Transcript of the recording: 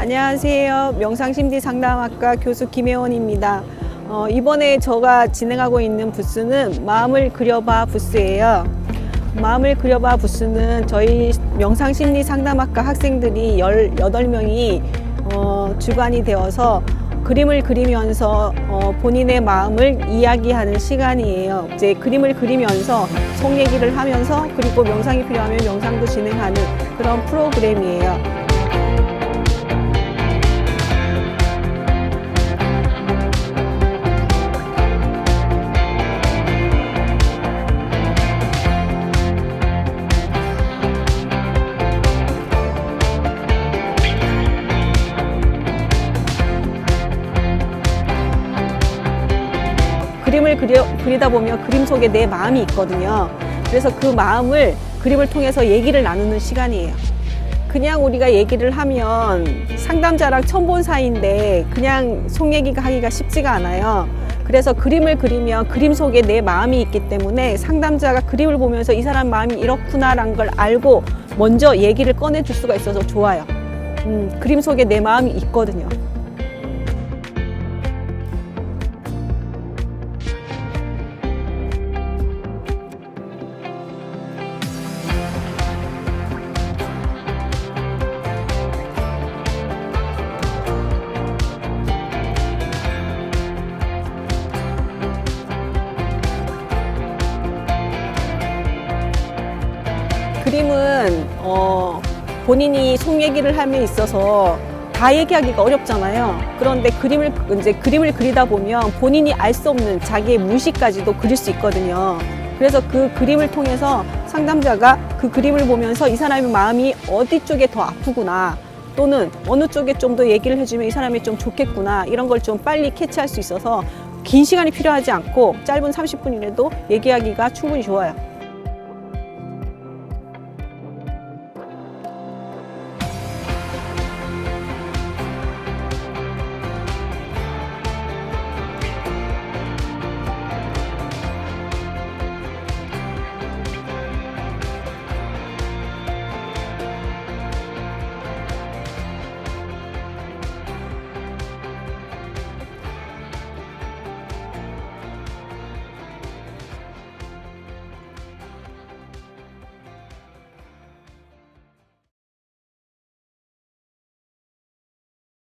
안녕하세요. 명상심리 상담학과 교수 김혜원입니다. 어, 이번에 제가 진행하고 있는 부스는 마음을 그려봐 부스예요. 마음을 그려봐 부스는 저희 명상심리 상담학과 학생들이 18명이 어, 주관이 되어서 그림을 그리면서 어, 본인의 마음을 이야기하는 시간이에요. 이제 그림을 그리면서 속 얘기를 하면서 그리고 명상이 필요하면 명상도 진행하는 그런 프로그램이에요. 그림을 그려, 그리다 보면 그림 속에 내 마음이 있거든요. 그래서 그 마음을 그림을 통해서 얘기를 나누는 시간이에요. 그냥 우리가 얘기를 하면 상담자랑 처음 본 사이인데 그냥 속 얘기가 하기가 쉽지가 않아요. 그래서 그림을 그리면 그림 속에 내 마음이 있기 때문에 상담자가 그림을 보면서 이 사람 마음이 이렇구나라는 걸 알고 먼저 얘기를 꺼내줄 수가 있어서 좋아요. 음, 그림 속에 내 마음이 있거든요. 그림은 어, 본인이 속 얘기를 함에 있어서 다 얘기하기가 어렵잖아요. 그런데 그림을 이제 그림을 그리다 보면 본인이 알 수 없는 자기의 무의식까지도 그릴 수 있거든요. 그래서 그 그림을 통해서 상담자가 그 그림을 보면서 이 사람의 마음이 어디 쪽에 더 아프구나 또는 어느 쪽에 좀 더 얘기를 해주면 이 사람이 좀 좋겠구나 이런 걸 좀 빨리 캐치할 수 있어서 긴 시간이 필요하지 않고 짧은 30분이라도 얘기하기가 충분히 좋아요.